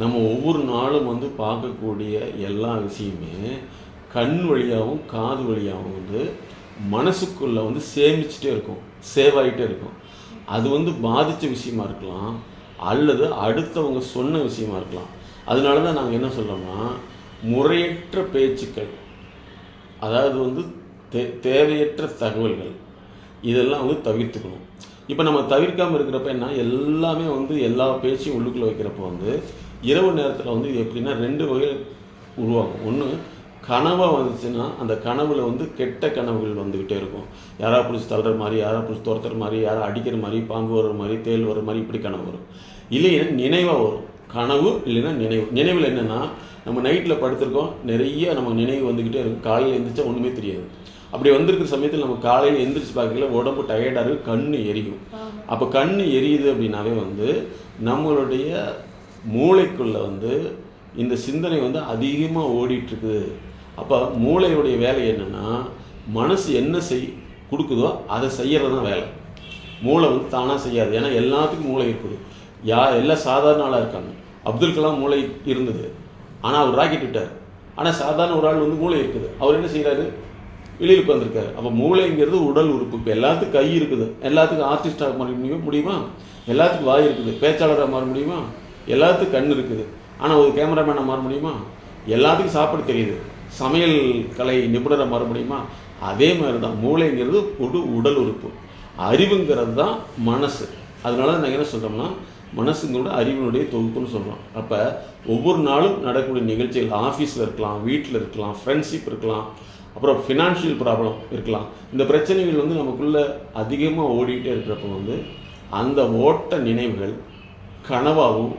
நம்ம ஒவ்வொரு நாளும் வந்து பார்க்கக்கூடிய எல்லா விஷயமே கண் வழியாகவும் காது வழியாகவும் வந்து மனசுக்குள்ளே வந்து சேமிச்சுட்டே இருக்கும் சேவ் ஆகிட்டே இருக்கும். அது வந்து பாதித்த விஷயமா இருக்கலாம் அல்லது அடுத்தவங்க சொன்ன விஷயமா இருக்கலாம். அதனால தான் நாங்கள் என்ன சொல்கிறோம்னா முறையற்ற பேச்சுக்கள் அதாவது வந்து தே தேவையற்ற தகவல்கள் இதெல்லாம் வந்து தவிர்த்துக்கணும். இப்போ நம்ம தவிர்க்காமல் இருக்கிறப்ப என்ன எல்லாமே வந்து எல்லா பேச்சையும் உள்ளுக்குள்ளே வைக்கிறப்போ வந்து இரவு நேரத்தில் வந்து இது எப்படின்னா ரெண்டு வகையில் உருவாகும். ஒன்று கனவாக வந்துச்சுன்னா அந்த கனவுல வந்து கெட்ட கனவுகள் வந்துக்கிட்டே இருக்கும். யாரா பிடிச்சி தள்ளுற மாதிரி யாரா பிடிச்சி துரத்துற மாதிரி யாரா அடிக்கிற மாதிரி பாம்பு வர்ற மாதிரி தேள் வர்ற மாதிரி இப்படி கனவு வரும். இல்லைன்னா நினைவாக வரும். கனவு இல்லைன்னா நினைவு. நினைவில் என்னென்னா நம்ம நைட்டில் படுத்திருக்கோம் நிறைய நம்ம நினைவு வந்துக்கிட்டே இருக்கும். காலையில் எழுந்திரிச்சா ஒன்றுமே தெரியாது. அப்படி வந்திருக்கிற சமயத்தில் நம்ம காலையில் எந்திரிச்சு பார்க்கல உடம்பு டயர்டாக இருக்கும் கண்ணு எரியும். அப்போ கண்ணு எரியுது அப்படின்னாவே வந்து நம்மளுடைய மூளைக்குள்ளே வந்து இந்த சிந்தனை வந்து அதிகமாக ஓடிட்டுருக்குது. அப்போ மூளையுடைய வேலை என்னென்னா மனசு என்ன செய் கொடுக்குதோ அதை செய்கிறது தான் வேலை. மூளை வந்து தானாக செய்யாது. ஏன்னா எல்லாத்துக்கும் மூளை இருக்குது. யா எல்லாம் சாதாரண ஆளாக இருக்காங்க. அப்துல் கலாம் மூளை இருந்தது. ஆனால் அவர் ராக்கெட் விட்டார். ஆனால் சாதாரண ஒரு ஆள் வந்து மூளை இருக்குது. அவர் என்ன செய்கிறாரு வெளியில் உட்காந்துருக்காரு அப்போ மூளைங்கிறது உடல் உறுப்பு. இப்போ எல்லாத்துக்கும் கை இருக்குது. எல்லாத்துக்கும் ஆர்டிஸ்டாக மாற முடியுமா? எல்லாத்துக்கும் வாய் இருக்குது. பேச்சாளராக மாற முடியுமா? எல்லாத்துக்கும் கண் இருக்குது. ஆனால் ஒரு கேமராமேனை மாற முடியுமா? எல்லாத்துக்கும் சாப்பிட தெரியுது. சமையல் கலை நிபுணரை மாற முடியுமா? அதே மாதிரி தான் மூளைங்கிறது ஒரு உடல் உறுப்பு. அறிவுங்கிறது தான் மனசு. அதனால நாங்கள் என்ன சொல்கிறோம்னா மனசுங்களோட அறிவினுடைய தொகுப்புன்னு சொல்கிறோம் அப்போ ஒவ்வொரு நாளும் நடக்கக்கூடிய நிகழ்ச்சிகள் ஆஃபீஸில் இருக்கலாம் வீட்டில் இருக்கலாம் ஃப்ரெண்ட்ஷிப் இருக்கலாம் அப்புறம் ஃபினான்ஷியல் ப்ராப்ளம் இருக்கலாம். இந்த பிரச்சனைகள் வந்து நமக்குள்ளே அதிகமாக ஓடிக்கிட்டே இருக்கிறப்ப வந்து அந்த ஓட்ட நினைவுகள் கனவாகவும்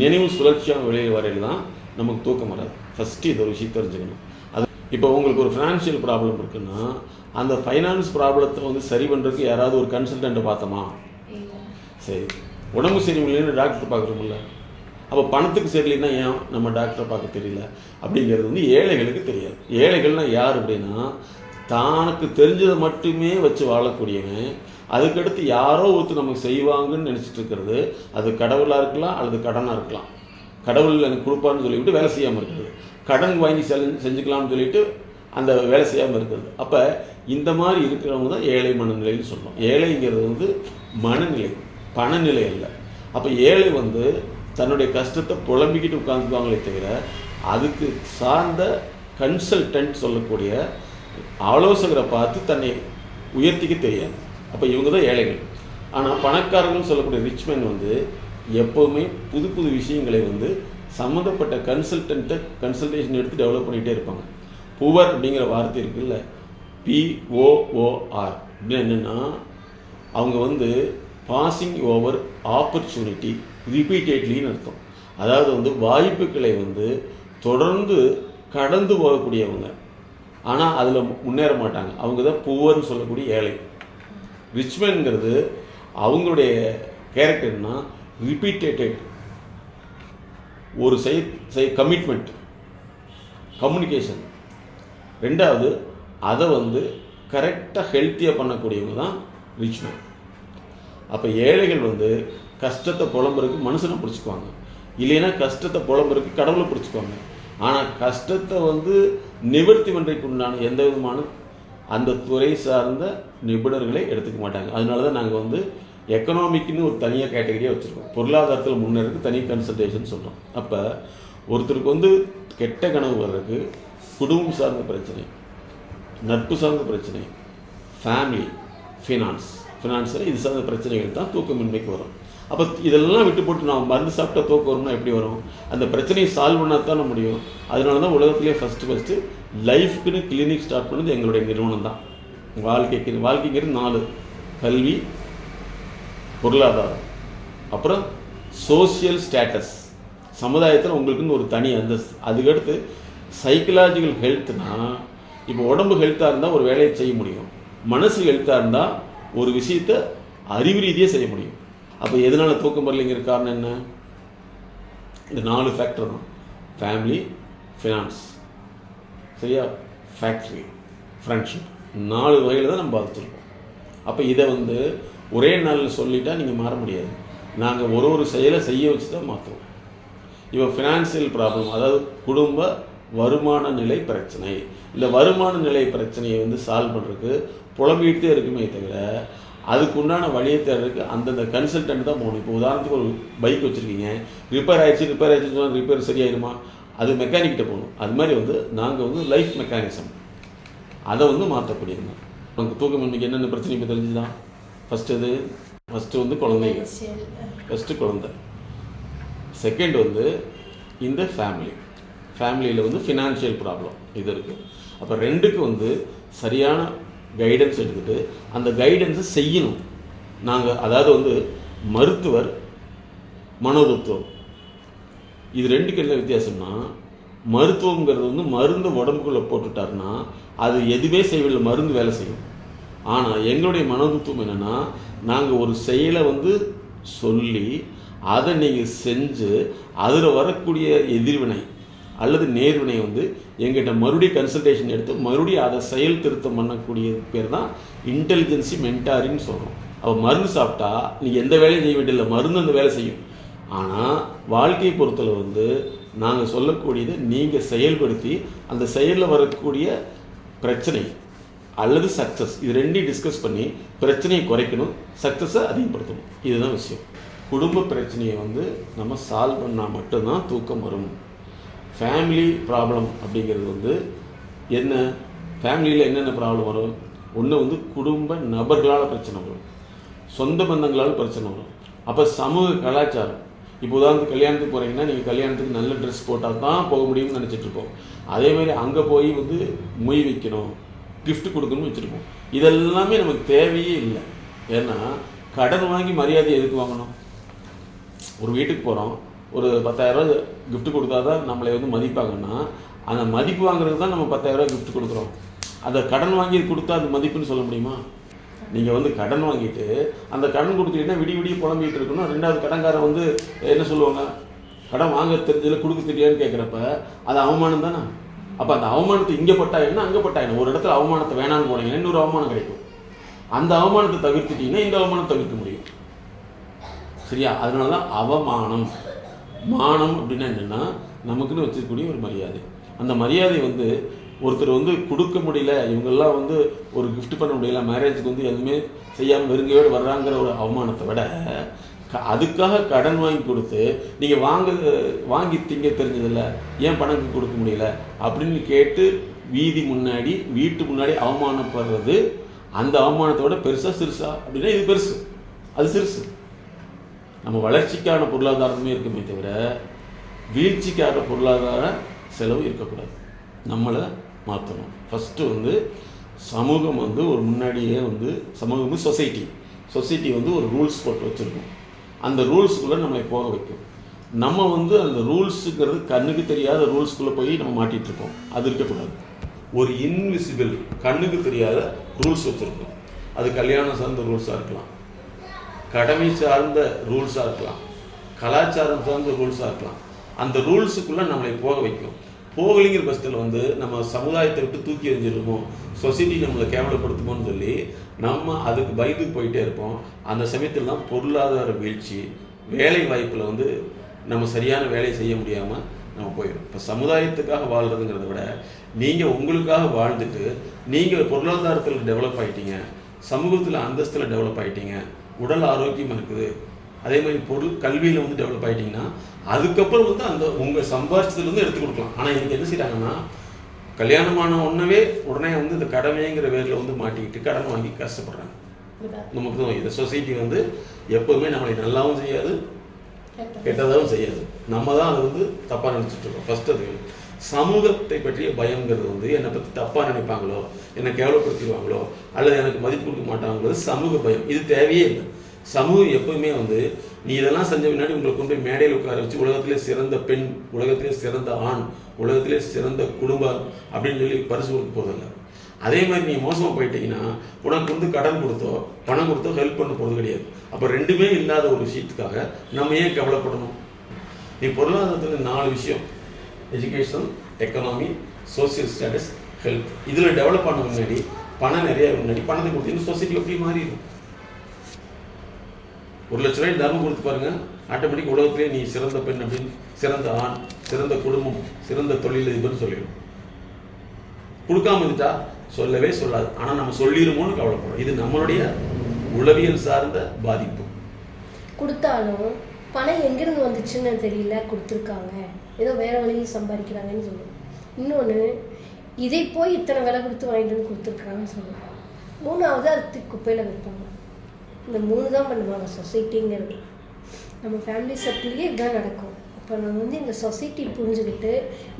நினைவு சுழற்சியாக வெளியே வரையில் தான் நமக்கு தூக்கம் வராது. ஃபஸ்ட்டு இது ஒரு விஷயம் தெரிஞ்சுக்கணும். அது இப்போ உங்களுக்கு ஒரு ஃபினான்ஷியல் ப்ராப்ளம் இருக்குன்னா அந்த ஃபைனான்ஸ் ப்ராப்ளத்தை வந்து சரி பண்ணுறதுக்கு யாராவது ஒரு கன்சல்டண்ட்டை பார்த்தோமா? சரி. உடம்பு சரியில்லைன்னு டாக்டர் பார்க்குறோம்ல. அப்போ பணத்துக்கு சரியில்லைன்னா ஏன் நம்ம டாக்டரை பார்க்க தெரியல? அப்படிங்கிறது வந்து ஏழைகளுக்கு தெரியாது. ஏழைகள்னா யார் அப்படின்னா தானுக்கு தெரிஞ்சதை மட்டுமே வச்சு வாழக்கூடியவன் அதுக்கடுத்து யாரோ ஒருத்தர் நமக்கு செய்வாங்கன்னு நினச்சிட்டு இருக்கிறது. அது கடவுளாக இருக்கலாம் அல்லது கடனாக இருக்கலாம். கடவுள் எனக்கு கொடுப்பான்னு சொல்லிவிட்டு வேலை செய்யாமல் இருக்கிறது. கடன் வாங்கி செல் செஞ்சுக்கலாம்னு சொல்லிட்டு அந்த வேலை செய்யாமல் இருக்கிறது. அப்போ இந்த மாதிரி இருக்கிறவங்க தான் ஏழை மனநிலைன்னு சொல்கிறோம் ஏழைங்கிறது வந்து மனநிலை பணநிலை அல்ல. அப்போ ஏழை வந்து தன்னுடைய கஷ்டத்தை புலம்பிக்கிட்டு உட்காந்துக்குவாங்களே தவிர அதுக்கு சார்ந்த கன்சல்டன்ட் சொல்லக்கூடிய ஆலோசகரை பார்த்து தன்னை உயர்த்திக்க தெரியாது. அப்போ இவங்க தான் ஏழைகள். ஆனால் பணக்காரர்கள் சொல்லக்கூடிய ரிச்மேன் வந்து எப்போவுமே புது புது விஷயங்களை வந்து சம்மந்தப்பட்ட கன்சல்டண்ட்டை கன்சல்டேஷன் எடுத்து டெவலப் பண்ணிகிட்டே இருப்பாங்க. புவர் அப்படிங்கிற வார்த்தை இருக்குல்ல? பிஓஓஆர் அப்படின்னு என்னென்னா அவங்க வந்து பாசிங் ஓவர் ஆப்பர்ச்சுனிட்டி ரிப்பீட்டட்லின்னு அர்த்தம். அதாவது வந்து வாய்ப்புகளை வந்து தொடர்ந்து கடந்து போகக்கூடியவங்க. ஆனால் அதில் முன்னேற மாட்டாங்க. அவங்க தான் புவர்னு சொல்லக்கூடிய ஏழை. ரிச்மேன்ங்கிறது அவங்களுடைய கேரக்டர்னா ரிப்பீட்டேட்டட் ஒரு செய் செய் கமிட்மெண்ட் கம்யூனிகேஷன் ரெண்டாவது அதை வந்து கரெக்டாக ஹெல்த்தியாக பண்ணக்கூடியவங்க தான் ரிச்மேன் அப்போ ஏழைகள் வந்து கஷ்டத்தை புலம்புறதுக்கு மனுஷனை பிடிச்சிக்குவாங்க. இல்லைன்னா கஷ்டத்தை புலம்புறதுக்கு கடவுளை பிடிச்சிக்குவாங்க. ஆனால் கஷ்டத்தை வந்து நிவர்த்தி பண்ணுறதுக்கு உண்டான எந்த விதமான அந்த துறை சார்ந்த நிபுணர்களை எடுத்துக்க மாட்டாங்க. அதனால தான் நாங்கள் வந்து எக்கனாமிக்னு ஒரு தனியாக கேட்டகரியாக வச்சுருக்கோம். பொருளாதாரத்தில் முன்னேறதுக்கு தனி கன்சல்டேஷன் சொல்கிறோம் அப்போ ஒருத்தருக்கு வந்து கெட்ட கனவு வர்றதுக்கு குடும்பம் சார்ந்த பிரச்சனை நட்பு சார்ந்த பிரச்சனை ஃபேமிலி ஃபினான்ஸ் ஃபினான்ஸில் இது சார்ந்த பிரச்சனைகள் தான் தூக்கமின்மைக்கு வரும். அப்போ இதெல்லாம் விட்டு போட்டு நான் மருந்து சாப்பிட்டா தூக்கம் வரும்னா எப்படி வரும்? அந்த பிரச்சனையை சால்வ் பண்ணால் தானே முடியும். அதனால தான் உலகத்துலேயே ஃபஸ்ட்டு ஃபஸ்ட்டு லைஃப்க்குன்னு கிளினிக் ஸ்டார்ட் பண்ணது எங்களுடைய நிறுவனம் தான். வாழ்க்கைக்கு வாழ்க்கைங்கிறது நாலு. கல்வி பொருளாதாரம். அப்புறம் சோஷியல் ஸ்டேட்டஸ் சமுதாயத்தில் உங்களுக்குன்னு ஒரு தனி அந்தஸ்து. அதுக்கடுத்து சைக்கலாஜிக்கல் ஹெல்த்னா இப்போ உடம்பு ஹெல்த்தாக இருந்தால் ஒரு வேலையை செய்ய முடியும். மனசு ஹெல்த்தாக இருந்தால் ஒரு விஷயத்தை அறிவு ரீதியாக செய்ய முடியும். அப்போ எதனால் தூக்கம் வரலைங்கிற காரணம் என்ன? இந்த நாலு ஃபேக்டர் தான். ஃபேமிலி ஃபினான்ஸ் சரியா ஃபேக்ட்ரி ஃப்ரெண்ட்ஷிப் நாலு வகையில் தான் நம்ம பார்த்துருக்கோம் அப்போ இதை வந்து ஒரே நாளில் சொல்லிட்டா நீங்கள் மாற முடியாது. நாங்கள் ஒரு ஒரு செயலை செய்ய வச்சு தான் மாற்றுவோம் இப்போ ஃபினான்சியல் ப்ராப்ளம் அதாவது குடும்ப வருமான நிலை பிரச்சனை. இந்த வருமான நிலை பிரச்சனையை வந்து சால்வ் பண்ணுறதுக்கு புலம்பிகிட்டே இருக்குமே தவிர அதுக்கு உண்டான வழியை தேடுறதுக்கு அந்தந்த கன்சல்டன்ட் தான் போகணும். இப்போ உதாரணத்துக்கு ஒரு பைக் வச்சுருக்கீங்க. ரிப்பேர் ஆயிடுச்சு ரிப்பேர் ஆயிடுச்சுன்னு சொன்னால் ரிப்பேர் சரியாயிருமா? அது மெக்கானிக்கிட்ட போகணும். அது மாதிரி வந்து நாங்கள் வந்து லைஃப் மெக்கானிசம் அதை வந்து மாற்றக்கூடியது தூக்கம் தூக்கமின்மைக்கு என்னென்ன பிரச்சனை இப்போ தெரிஞ்சுதான் ஃபஸ்ட்டு இது ஃபஸ்ட்டு வந்து குழந்தைங்க ஃபஸ்ட்டு குழந்தை. செகண்ட் வந்து இந்த ஃபேமிலி ஃபேமிலியில் வந்து ஃபினான்ஷியல் ப்ராப்ளம் இது இருக்குது அப்போ ரெண்டுக்கு வந்து சரியான கைடன்ஸ் எடுத்துகிட்டு அந்த கைடன்ஸை செய்யணும். நாங்கள் அதாவது வந்து மருத்துவர் மனோதத்துவம். இது ரெண்டுக்கு என்ன வித்தியாசம்னா மருத்துவங்கிறது வந்து மருந்து உடம்புக்குள்ளே போட்டுட்டாருன்னா அது எதுவுமே செய்யவில்லை மருந்து வேலை செய்யும். ஆனால் எங்களுடைய மனோதத்துவம் என்னென்னா நாங்கள் ஒரு செயலை வந்து சொல்லி அதை நீங்கள் செஞ்சு அதில் வரக்கூடிய எதிர்வினை அல்லது நேர்வினை வந்து எங்கிட்ட மறுபடியும் கன்சல்டேஷன் எடுத்து மறுபடியும் அதை செயல் திருத்தம் பண்ணக்கூடிய பேர் தான் இன்டெலிஜென்சி மென்டாரின்னு சொல்கிறோம் அவள் மருந்து சாப்பிட்டா நீ எந்த வேலையும் செய்ய வேண்டியதில்லை மருந்து அந்த வேலை செய்யும். ஆனால் வாழ்க்கையை பொறுத்தளவு வந்து நாங்கள் சொல்லக்கூடியது நீங்கள் செயல்படுத்தி அந்த செயலில் வரக்கூடிய பிரச்சனை அல்லது சக்ஸஸ் இது ரெண்டையும் டிஸ்கஸ் பண்ணி பிரச்சனையை குறைக்கணும் சக்ஸஸை அதிகப்படுத்தணும். இதுதான் விஷயம். குடும்ப பிரச்சனையை வந்து நம்ம சால்வ் பண்ணால் மட்டும்தான் தூக்கம் வரும். ஃபேமிலி ப்ராப்ளம் அப்படிங்கிறது வந்து என்ன? ஃபேமிலியில் என்னென்ன ப்ராப்ளம் வரும்? ஒன்று வந்து குடும்ப நபர்களால் பிரச்சனை வரும். சொந்த பந்தங்களால் பிரச்சனை வரும். அப்போ சமூக கலாச்சாரம் இப்போ உதாரணத்துக்கு கல்யாணத்துக்கு போகிறீங்கன்னா நீங்கள் கல்யாணத்துக்கு நல்ல ட்ரெஸ் போட்டால் தான் போக முடியும்னு நினச்சிட்ருப்போம். அதேமாதிரி அதே மாதிரி அங்கே போய் வந்து மொய் வைக்கணும் கிஃப்ட் கொடுக்கணும்னு வச்சுருப்போம். இதெல்லாமே நமக்கு தேவையே இல்லை. ஏன்னா கடன் வாங்கி மரியாதை எதுக்கு வாங்கணும்? ஒரு வீட்டுக்கு போகிறோம் ஒரு பத்தாயிரரூவா கிஃப்ட் கொடுத்தா தான் நம்மளை வந்து மதிப்பாங்கன்னா அந்த மதிப்பு வாங்குறதுக்கு தான் நம்ம பத்தாயிரரூவா கிஃப்ட் கொடுக்குறோம். அதை கடன் வாங்கி கொடுத்தா அது மதிப்புன்னு சொல்ல முடியுமா? நீங்கள் வந்து கடன் வாங்கிட்டு அந்த கடன் கொடுத்தீங்கன்னா விடிய விடிய புலம்பிட்டு இருக்கணும். ரெண்டாவது கடன்காரன் வந்து என்ன சொல்லுவாங்க? கடன் வாங்க தெரிஞ்சதில் கொடுக்க தெரியலன்னு கேட்குறப்ப அது அவமானம் தானே? அப்போ அந்த அவமானத்தை இங்கே பட்டா என்ன அங்கே பட்டா என்ன? ஒரு இடத்துல அவமானத்தை வேணான்னு போனீங்கன்னா இன்னொரு அவமானம் கிடைக்கும். அந்த அவமானத்தை தவிர்த்துட்டீங்கன்னா இந்த அவமானம் தவிர்க்க முடியும். சரியா? அதனால தான் அவமானம். மானம் அப்படின்னா என்னென்னா நமக்குன்னு வச்சிருக்கக்கூடிய ஒரு மரியாதை. அந்த மரியாதை வந்து ஒருத்தர் வந்து கொடுக்க முடியல இவங்கெல்லாம் வந்து ஒரு கிஃப்ட் பண்ண முடியல மேரேஜுக்கு வந்து எதுவுமே செய்யாமல் வெறுங்கையோடு வர்றாங்கிற ஒரு அவமானத்தை விட க- அதுக்காக கடன் வாங்கி கொடுத்து நீங்கள் வாங்க வாங்கி திங்க தெரிஞ்சதில்ல ஏன் பணம் கொடுக்க முடியல அப்படின்னு கேட்டு வீதி முன்னாடி வீட்டு முன்னாடி அவமானப்படுறது அந்த அவமானத்தோட பெருசாக சிறுசா அப்படின்னா இது பெருசு. அது சிறுசு. நம்ம வளர்ச்சிக்கான பொருளாதாரமே இருக்குமே தவிர வீழ்ச்சிக்கான பொருளாதார செலவு இருக்கக்கூடாது. நம்மளை மாற்றணும் ஃபஸ்ட்டு வந்து சமூகம் வந்து ஒரு முன்னாடியே வந்து சமூகம் சொசைட்டி சொசைட்டி வந்து ஒரு ரூல்ஸ் போட்டு வச்சுருக்கோம். அந்த ரூல்ஸ்குள்ளே நம்மளை போக வைக்கும். நம்ம வந்து அந்த ரூல்ஸுங்கிறது கண்ணுக்கு தெரியாத ரூல்ஸ்குள்ளே போய் நம்ம மாட்டிகிட்டு இருக்கோம். அது இருக்கக்கூடாது. ஒரு இன்விசிபிள் கண்ணுக்கு தெரியாத ரூல்ஸ் வச்சுருக்கோம். அது கல்யாணம் சார்ந்த ரூல்ஸாக இருக்கலாம். கடமை சார்ந்த ரூல்ஸாக இருக்கலாம். கலாச்சாரம் சார்ந்த ரூல்ஸாக இருக்கலாம். அந்த ரூல்ஸுக்குள்ளே நம்மளை போக வைக்கும். போகலிங்கிற பட்சத்தில் வந்து நம்ம சமுதாயத்தை விட்டு தூக்கி எறிஞ்சிருமோ சொசைட்டி நம்மளை கேவலப்படுத்துமோன்னு சொல்லி நம்ம அதுக்கு பயந்து போயிட்டே இருப்போம். அந்த சமயத்தில் தான் பொருளாதார வீழ்ச்சி வேலை வாய்ப்பில் வந்து நம்ம சரியான வேலையை செய்ய முடியாமல் நம்ம போயிடும். இப்போ சமுதாயத்துக்காக வாழ்கிறதுங்கிறத விட நீங்கள் உங்களுக்காக வாழ்ந்துட்டு நீங்கள் பொருளாதாரத்தில் டெவலப் ஆகிட்டீங்க சமூகத்தில் அந்தஸ்தில் டெவலப் ஆகிட்டீங்க உடல் ஆரோக்கியமாக இருக்குது அதே மாதிரி பொருள் கல்வியில் வந்து டெவலப் ஆயிட்டீங்கன்னா அதுக்கப்புறம் வந்து அந்த உங்கள் சம்பாரிச்சதுலேருந்து எடுத்து கொடுக்கலாம். ஆனால் இன்னைக்கு என்ன செய்கிறாங்கன்னா கல்யாணமான உடனே உடனே வந்து இந்த கடமைங்கிற பேரில் வந்து மாட்டிக்கிட்டு கடன் வாங்கி கஷ்டப்படுறாங்க. நமக்கு தான் இந்த சொசைட்டி வந்து எப்போவுமே நம்மளை நல்லாவும் செய்யாது கெட்டதாகவும் செய்யாது. நம்ம தான் அதை வந்து தப்பாக நினச்சிட்டு இருக்கோம். ஃபர்ஸ்ட் அது சமூகத்தை பற்றிய பயங்கிறது வந்து என்னை பற்றி தப்பாக நினைப்பாங்களோ என்னை கேவலப்படுத்திடுவாங்களோ அல்லது எனக்கு மதிப்பு கொடுக்க மாட்டாங்கிறது சமூக பயம். இது தேவையே இல்லை. சமூகம் எப்பவுமே வந்து நீ இதெல்லாம் செஞ்ச பின்னாடி உங்களை கொண்டு போய் மேடையில் உட்கார வச்சு உலகத்திலே சிறந்த பெண் உலகத்திலே சிறந்த ஆண் உலகத்திலே சிறந்த குடும்பம் அப்படின்னு சொல்லி பரிசு கொடுக்க போதில்லை அதே மாதிரி நீ மோசமாக போயிட்டீங்கன்னா உனக்கு வந்து கடன் கொடுத்தோ பணம் கொடுத்தோ ஹெல்ப் பண்ண போகிறது கிடையாது. அப்போ ரெண்டுமே இல்லாத ஒரு விஷயத்துக்காக நம்ம ஏன் கவலைப்படணும்? நீ பொருளாதாரத்தில் நாலு விஷயம். Education economy social status health இதில் டெவலப் பண்ண முன்னாடி பணம் நிறைய முன்னாடி பணத்தை கொடுத்தீங்கன்னா சொசைட்டி எப்படி மாறிடும். ஒரு லட்ச ரூபாய் தர்மம் கொடுத்து பாருங்க. ஆட்டோமேட்டிக் உலகத்திலே நீ சிறந்த பெண் அப்படின்னு சிறந்த ஆண் சிறந்த குடும்பம் சிறந்த தொழில் தொழிலதிபர்னு சொல்லிடும். கொடுக்காம இருந்துட்டா சொல்லவே சொல்லாது. ஆனால் நம்ம சொல்லிடுமோன்னு கவலைப்படும் இது நம்மளுடைய உளவியல் சார்ந்த பாதிப்பு. கொடுத்தாலும் பணம் எங்கிருந்து வந்துச்சுன்னு தெரியல கொடுத்துருக்காங்க. ஏதோ வேற வழியில் சம்பாதிக்கிறாங்கன்னு சொல்லுவோம். இன்னொன்று இதை போய் இத்தனை விலை கொடுத்து வாங்கிட்டு வந்து கொடுத்துருக்காங்கன்னு சொல்லுவாங்க மூணாவது அது குப்பையில் வைப்பாங்க இந்த மூணு தான் பண்ணுவாங்க சொசைட்டிங்கிறது நம்ம ஃபேமிலி சர்க்கிள்லேயே இதுதான் நடக்கும். அப்போ நம்ம வந்து இந்த சொசைட்டி புரிஞ்சுக்கிட்டு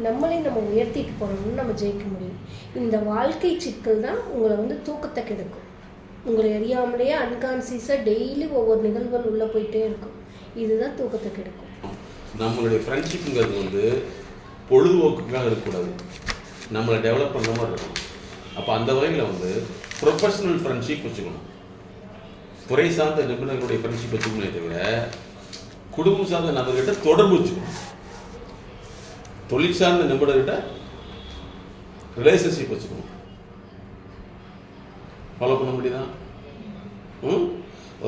நம்மளே நம்ம உயர்த்திட்டு போனோம்னு நம்ம ஜெயிக்க முடியும். இந்த வாழ்க்கை சிக்கல் தான் உங்களை வந்து தூக்கத்தை கெடுக்கும். உங்களை அறியாமலேயே அன்கான்சியஸாக டெய்லி ஒவ்வொரு நிகழ்வுகள் உள்ளே போயிட்டே இருக்கும். இதுதான் தூக்கத்தை கெடுக்கும். நம்மளுடைய ஃப்ரெண்ட்ஷிப்புங்கிறது வந்து பொழுதுபோக்குக்காக இருக்கக்கூடாது. நம்மளை டெவலப் பண்ணுற மாதிரி இருக்கும் அப்போ அந்த வகையில் வந்து ப்ரொஃபஷனல் ஃப்ரெண்ட்ஷிப் வச்சுக்கணும். துறை சார்ந்த நிபுணர்களுடைய ஃப்ரெண்ட்ஷிப் வச்சுக்கணுமே தவிர குடும்பம் சார்ந்த நபர்கிட்ட தொடர்பு வச்சுக்கணும் தொழில் சார்ந்த நிபுணர்கிட்ட ரிலேஷன்ஷிப் வச்சுக்கணும் ஃபாலோ பண்ண முடியுதா? ம்?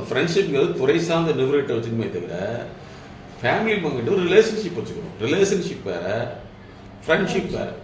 ஃப்ரெண்ட்ஷிப்ங்கிறது துறை சார்ந்த நிபுணர்கிட்ட வச்சுக்கணுமே தவிர ஃபேமிலி பங்கிட்ட ஒரு ரிலேஷன்ஷிப் வச்சுக்கணும். ரிலேஷன்ஷிப் வேறு ஃப்ரெண்ட்ஷிப் வேறு.